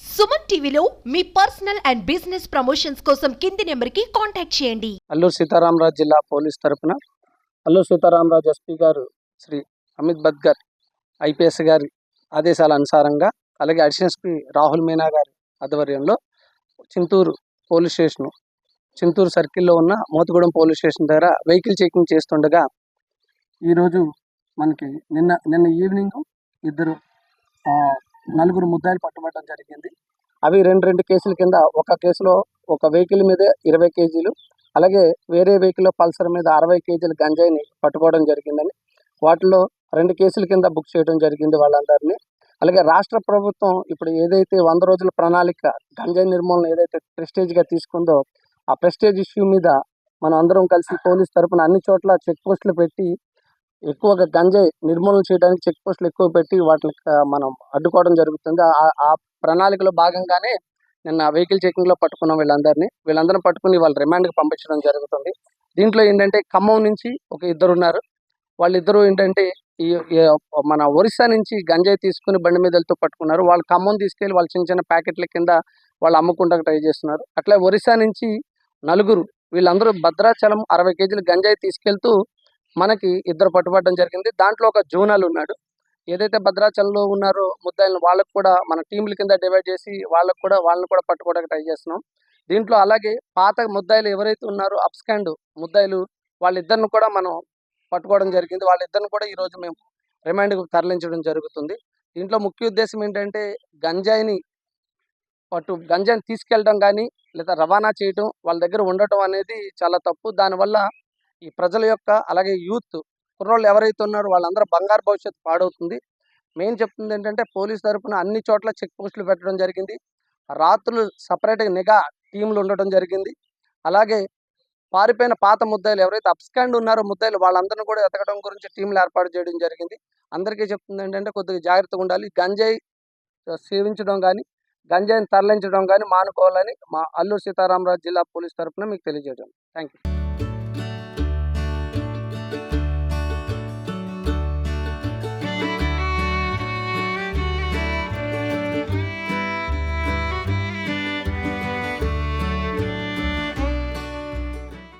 సుమన్ టీవీలో మీ personal and business promotions కోసం కింది నెంబర్కి కాంటాక్ట్ చేయండి. అల్లూరు సీతారామరాజు జిల్లా పోలీస్ తరపున అల్లూరు సీతారామరాజు ఎస్పీ గారు శ్రీ అమిత్ బద్గర్ ఐపీఎస్ గారి ఆదేశాల అనుసారంగా అలాగే అడిషనల్ ఎస్పీ రాహుల్ మీనా గారి ఆధ్వర్యంలో చింతూరు పోలీస్ స్టేషన్ చింతూరు సర్కిల్లో ఉన్న మోతుగూడెం పోలీస్ స్టేషన్ దగ్గర వెహికల్ చెకింగ్ చేస్తుండగా ఈరోజు మనకి నిన్న నిన్న ఈవినింగ్ ఇద్దరు నలుగురు ముద్దాయిలు పట్టుబడడం జరిగింది. అవి రెండు రెండు కేసుల కింద ఒక కేసులో ఒక వెహికల్ మీద ఇరవై కేజీలు అలాగే వేరే వెహికల్ పల్సర్ మీద అరవై కేజీల గంజాయిని పట్టుకోవడం జరిగిందని వాటిలో రెండు కేసుల కింద బుక్ చేయడం జరిగింది వాళ్ళందరినీ. అలాగే రాష్ట్ర ప్రభుత్వం ఇప్పుడు ఏదైతే వంద రోజుల ప్రణాళిక గంజాయి నిర్మూలన ఏదైతే ప్రెస్టేజ్గా తీసుకుందో ఆ ప్రెస్టేజ్ ఇష్యూ మీద మనం అందరం కలిసి పోలీస్ తరఫున అన్ని చోట్ల చెక్ పోస్టులు పెట్టి ఎక్కువగా గంజాయి నిర్మూలన చేయడానికి చెక్ పోస్టులు ఎక్కువ పెట్టి వాటిని మనం అడ్డుకోవడం జరుగుతుంది. ఆ- ఆ ప్రణాళికలో భాగంగానే నిన్న వెహికల్ చెకింగ్లో పట్టుకున్నాం వీళ్ళందరినీ వీళ్ళందరిని పట్టుకుని వాళ్ళ రిమాండ్కి పంపించడం జరుగుతుంది. దీంట్లో ఏంటంటే ఖమ్మం నుంచి ఒక ఇద్దరు ఉన్నారు వాళ్ళిద్దరూ ఏంటంటే ఈ మన ఒరిస్సా నుంచి గంజాయి తీసుకుని బండి మీద వెళ్తూ పట్టుకున్నారు. వాళ్ళు ఖమ్మం తీసుకెళ్ళి వాళ్ళ చిన్న చిన్న ప్యాకెట్ల కింద వాళ్ళు అమ్ముకుంటా ట్రై చేస్తున్నారు. అట్లా ఒరిస్సా నుంచి నలుగురు వీళ్ళందరూ భద్రాచలం అరవై కేజీలు గంజాయి తీసుకెళ్తూ మనకి ఇద్దరు పట్టుబడడం జరిగింది. దాంట్లో ఒక జూనల్ ఉన్నాడు. ఏదైతే భద్రాచలంలో ఉన్నారో ముద్దాయిలను వాళ్ళకు కూడా మన టీంల కింద డివైడ్ చేసి వాళ్ళకు కూడా వాళ్ళని కూడా పట్టుకోవడానికి ట్రై చేస్తున్నాం. దీంట్లో అలాగే పాత ముద్దాయిలు ఎవరైతే ఉన్నారో అప్స్కాండ్ ముద్దాయిలు వాళ్ళిద్దరిని కూడా మనం పట్టుకోవడం జరిగింది. వాళ్ళిద్దరిని కూడా ఈ రోజు మేము రిమాండ్కు తరలించడం జరుగుతుంది. దీంట్లో ముఖ్య ఉద్దేశం ఏంటంటే గంజాయిని పట్టు గంజాయిని తీసుకెళ్ళడం కానీ లేదా రవాణా చేయటం వాళ్ళ దగ్గర ఉండటం అనేది చాలా తప్పు. దానివల్ల ఈ ప్రజల యొక్క అలాగే యూత్ కుర్రోళ్ళు ఎవరైతే ఉన్నారో వాళ్ళందరూ బంగారు భవిష్యత్తు పాడవుతుంది. మెయిన్ చెప్తుంది ఏంటంటే పోలీస్ తరఫున అన్ని చోట్ల చెక్ పోస్టులు పెట్టడం జరిగింది. రాత్రులు సపరేట్గా నిఘా టీంలు ఉండటం జరిగింది. అలాగే పారిపోయిన పాత ముద్దాయిలు ఎవరైతే అప్స్కాండ్ ఉన్నారో ముద్దాయిలు వాళ్ళందరినీ కూడా ఎతకడం గురించి టీంలు ఏర్పాటు చేయడం జరిగింది. అందరికీ చెప్తుంది ఏంటంటే కొద్దిగా జాగ్రత్తగా ఉండాలి. గంజాయి సేవించడం కానీ గంజాయిని తరలించడం కానీ మానుకోవాలని మా అల్లూరు సీతారామరాజు జిల్లా పోలీస్ తరఫున మీకు తెలియజేయడం. Thank you